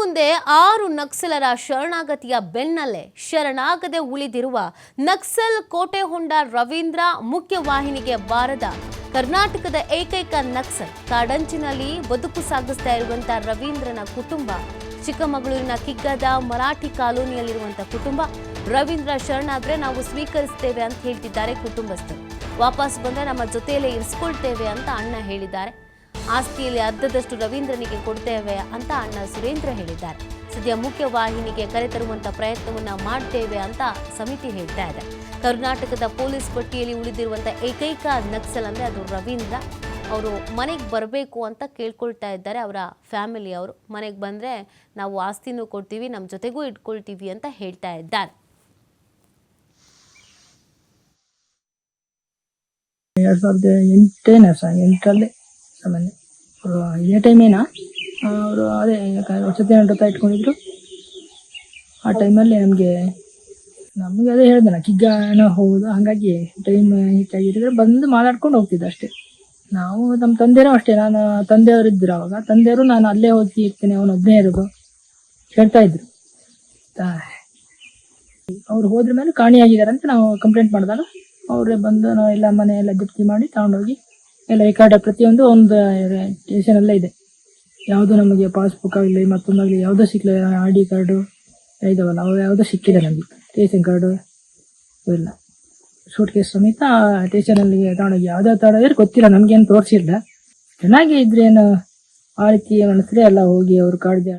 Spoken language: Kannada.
ಮುಂದೆ ಆರು ನಕ್ಸಲರ ಶರಣಾಗತಿಯ ಬೆನ್ನಲ್ಲೇ ಶರಣಾಗದೆ ಉಳಿದಿರುವ ನಕ್ಸಲ್ ಕೋಟೆ ಹೊಂಡ ರವೀಂದ್ರ ಮುಖ್ಯವಾಹಿನಿಗೆ ಬಾರದ ಕರ್ನಾಟಕದ ಏಕೈಕ ನಕ್ಸಲ್ ಕಾಡಂಚಿನಲ್ಲಿ ಬದುಕು ಸಾಗಿಸ್ತಾ ಇರುವಂತಹ ರವೀಂದ್ರನ ಕುಟುಂಬ, ಚಿಕ್ಕಮಗಳೂರಿನ ಕಿಗ್ಗದ ಮರಾಠಿ ಕಾಲೋನಿಯಲ್ಲಿರುವಂತಹ ಕುಟುಂಬ. ರವೀಂದ್ರ ಶರಣಾದ್ರೆ ನಾವು ಸ್ವೀಕರಿಸ್ತೇವೆ ಅಂತ ಹೇಳ್ತಿದ್ದಾರೆ ಕುಟುಂಬಸ್ಥರು. ವಾಪಸ್ ಬಂದ್ರೆ ನಮ್ಮ ಜೊತೆಯಲ್ಲೇ ಇರಿಸ್ಕೊಳ್ತೇವೆ ಅಂತ ಅಣ್ಣ ಹೇಳಿದ್ದಾರೆ. ಆಸ್ತಿಯಲ್ಲಿ ಅರ್ಧದಷ್ಟು ರವೀಂದ್ರನಿಗೆ ಕೊಡ್ತೇವೆ ಅಂತ ಅಣ್ಣ ಸುರೇಂದ್ರ ಹೇಳಿದ್ದಾರೆ. ಸದ್ಯ ಮುಖ್ಯವಾಹಿನಿಗೆ ಕರೆತರುವಂತ ಪ್ರಯತ್ನವನ್ನ ಮಾಡ್ತೇವೆ ಅಂತ ಸಮಿತಿ ಹೇಳ್ತಾ ಇದೆ. ಕರ್ನಾಟಕದ ಪೊಲೀಸ್ ಪಟ್ಟಿಯಲ್ಲಿ ಉಳಿದಿರುವಂತ ಏಕೈಕ ನಕ್ಸಲ್ ಅಂದ್ರೆ ಅದು ರವೀಂದ್ರ. ಅವರು ಮನೆಗೆ ಬರಬೇಕು ಅಂತ ಕೇಳ್ಕೊಳ್ತಾ ಇದ್ದಾರೆ. ಅವರ ಫ್ಯಾಮಿಲಿ ಅವರು ಮನೆಗೆ ಬಂದ್ರೆ ನಾವು ಆಸ್ತಿನೂ ಕೊಡ್ತೀವಿ ನಮ್ಮ ಜೊತೆಗೂ ಇಟ್ಕೊಳ್ತೀವಿ ಅಂತ ಹೇಳ್ತಾ ಇದ್ದಾರೆ. ಎರಡು ಸಾವಿರದ ಎಂಟೇನ ಸಹ ಎಂಟರಲ್ಲಿ ಸಾಮಾನ್ಯ ಇದೇ ಟೈಮೇನಾ ಅವರು ಅದೇ ವಸತಿ ವ್ರತ ಇಟ್ಕೊಂಡಿದ್ರು ಆ ಟೈಮಲ್ಲಿ ನಮಗೆ ನಮಗೆ ಅದೇ ಹೇಳ್ದಲ್ಲ ಕಿಗ್ಗ ಕಿಗ್ಗಾನ ಹೋಗೋದು ಹಾಗಾಗಿ ಟೈಮ್ ಹೆಚ್ಚಾಗಿರಿದ್ರೆ ಬಂದು ಮಾತಾಡ್ಕೊಂಡು ಹೋಗ್ತಿದ್ದೆ ಅಷ್ಟೇ. ನಾವು ನಮ್ಮ ತಂದೆಯೂ ಅಷ್ಟೇ, ನಾನು ತಂದೆಯವರು ಇದ್ರು ಅವಾಗ. ತಂದೆಯವರು ನಾನು ಅಲ್ಲೇ ಹೋಗಿ ಇರ್ತೇನೆ, ಅವನು ಒಬ್ಬನೇ ಇರೋದು. ಹೇಳ್ತಾ ಇದ್ರು. ಅವ್ರು ಹೋದ್ರ ಮೇಲೆ ಕಾಣಿಯಾಗಿದ್ದಾರೆ ಅಂತ ನಾವು ಕಂಪ್ಲೇಂಟ್ ಮಾಡಿದಾಗ, ಅವರೇ ಬಂದು, ನಾವು ಎಲ್ಲ ಮನೆ ಎಲ್ಲ ಜಪ್ತಿ ಮಾಡಿ ತಗೊಂಡೋಗಿ ಎಲ್ಲ ರೆಕಾರ್ಡ್ ಪ್ರತಿಯೊಂದು ಒಂದು ಸ್ಟೇಷನಲ್ಲೇ ಇದೆ. ಯಾವುದು ನಮಗೆ ಪಾಸ್ಬುಕ್ ಆಗಲಿ, ಮತ್ತೊಂದಾಗಲಿ ಯಾವುದೋ ಸಿಕ್ಕಲಿಲ್ಲ ಆರ್ ಡಿ ಕಾರ್ಡು ಇದಾವಲ್ಲ ಅವು ಯಾವುದೋ ಸಿಕ್ಕಿಲ್ಲ ನಮಗೆ. ರೇಷನ್ ಕಾರ್ಡು ಇಲ್ಲ. ಸೂಟ್ ಕೇಸ್ ಸಮೇತ ಸ್ಟೇಷನಲ್ಲಿ ತಗೊಂಡೋಗಿ ಯಾವುದೋ ತಗೊಂಡೋದ್ರೆ ಗೊತ್ತಿಲ್ಲ, ನಮಗೇನು ತೋರಿಸಿಲ್ಲ. ಚೆನ್ನಾಗಿ ಇದ್ರೇನು ಆ ರೀತಿ ಎಲ್ಲ ಹೋಗಿ ಅವ್ರ ಕಾರ್ಡ್